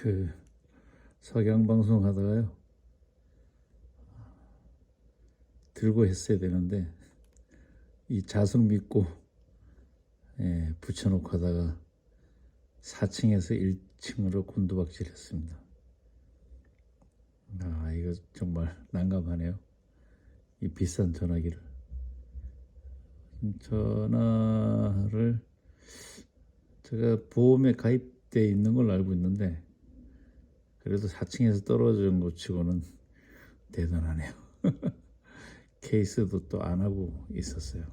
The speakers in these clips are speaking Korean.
그 석양 방송 하다가요 들고 했어야 되는데 이 자석 믿고 예, 붙여놓고 하다가 4층에서 1층으로 곤두박질했습니다. 아 이거 정말 난감하네요. 이 비싼 전화기를 전화를 제가 보험에 가입돼 있는 걸로 알고 있는데 그래도 4층에서 떨어진 것 치고는 대단하네요. 케이스도 또 안 하고 있었어요.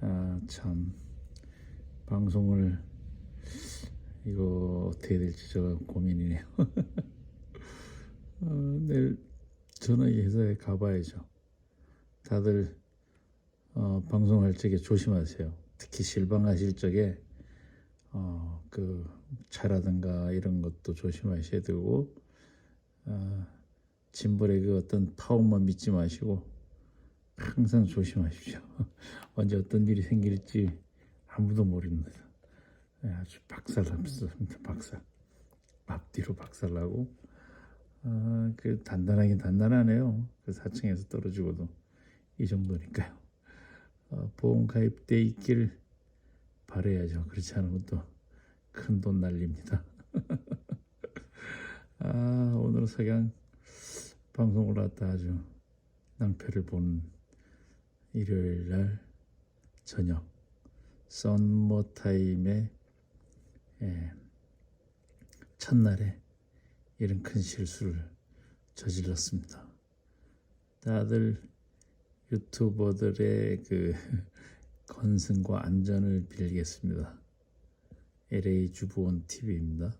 아 참 방송을 이거 어떻게 될지 저 고민이네요. 어, 내일 전화기 회사에 가봐야죠. 다들 어, 방송할 적에 조심하세요. 특히 실방하실 적에 어, 그 차라든가 이런 것도 조심하셔야 되고 어, 짐벌의 그 어떤 파워만 믿지 마시고 항상 조심하십시오. 언제 어떤 일이 생길지 아무도 모릅니다. 예, 아주 박살납니다. 박살. 앞뒤로 박살나고 아, 그 단단하긴 단단하네요. 그 4층에서 떨어지고도 이 정도니까요. 어, 보험 가입돼 있길 바래야죠. 그렇지 않으면 또 큰 돈 날립니다. 아 오늘 석양 방송을 왔다 아주 낭패를 본 일요일 날 저녁 썬머 타임의 예, 첫날에 이런 큰 실수를 저질렀습니다. 다들 유튜버들의 그 건승과 안전을 빌겠습니다. LA 주부원 TV입니다.